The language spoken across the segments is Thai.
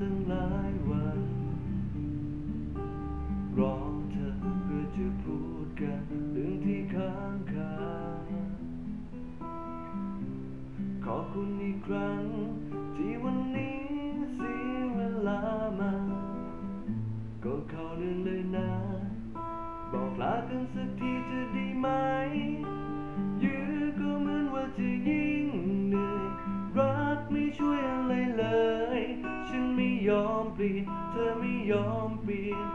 ตั้งหลายวัน รอเธอเพื่อจะพูดกันเรื่องที่ค้างคาขอบคุณอีกครั้ง ที่วันนี้เสียเวลามา ก็เข้าเรื่องเลยนะ บอกลากันสักที ยอมเปลี่ยน เธอไม่ยอมเปลี่ยน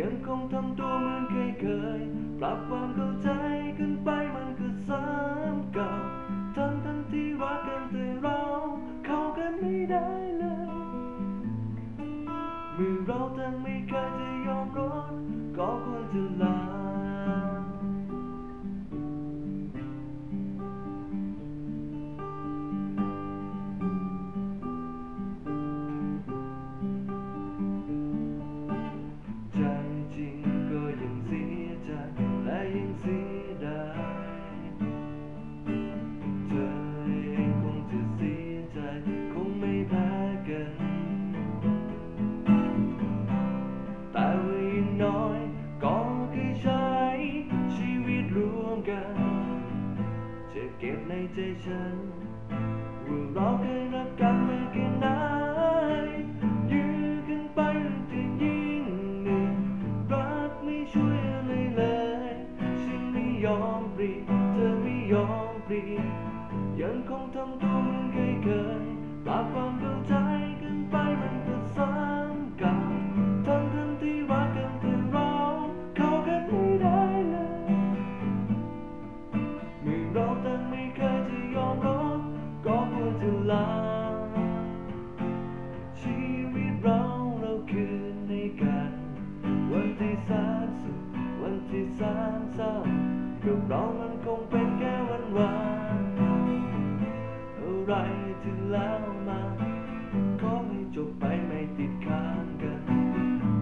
ยังคงทำตัวเหมือนเคยเคย ปรับความเข้าใจกันไปมันก็ซ้ำเก่าทั้งทั้งที่รักกันแต่เราเข้ากันไม่ได้เลยเมื่อเราทั้งไม่เคยจะยอมรดก็ควรจะลา ใจฉันว่าเราเคยรักกันมาแค่ไหนยื้อกันไปจนยิ่งหนื่อยรักไม่ช่วยอะไรเลย ฉันไม่ยอมปลี่ยนเธอไม่ยอมปลี่ยนยังคงทำตัวเหมือนเคยเคยปรับความเข้าใจกันไปมัน ลา ชีวิตเราเราคืนให้กัน วันที่แสนสุขวันที่แสนเศร้ากับเรามันคงเป็นแค่วันวานอะไรที่แล้วมาขอให้จบไปไม่ติดค้างกัน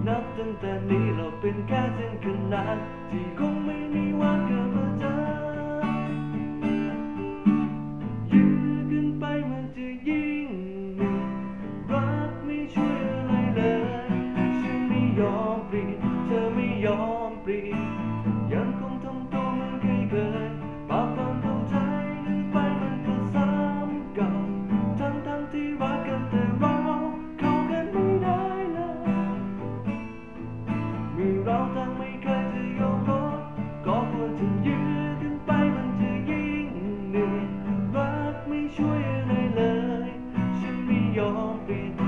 นับตั้งแต่นี้เราเป็นแค่เส้นขนานที่คงไม่ ยังคงทำตัวเหมือนเคยเคยปรับความเข้าใจกันไปมันก็ซ้ำเก่าทั้งทั้งที่รักกันแต่เราเข้ากันไม่ได้เลยมื่อเราต่างไม่เคยจะยอมรับก็ควรจะยื้อกันไปมันจะยิ่งเหนื่อยรักไม่ช่วยอะไรเลย ฉันไม่ยอมเปลี่ยน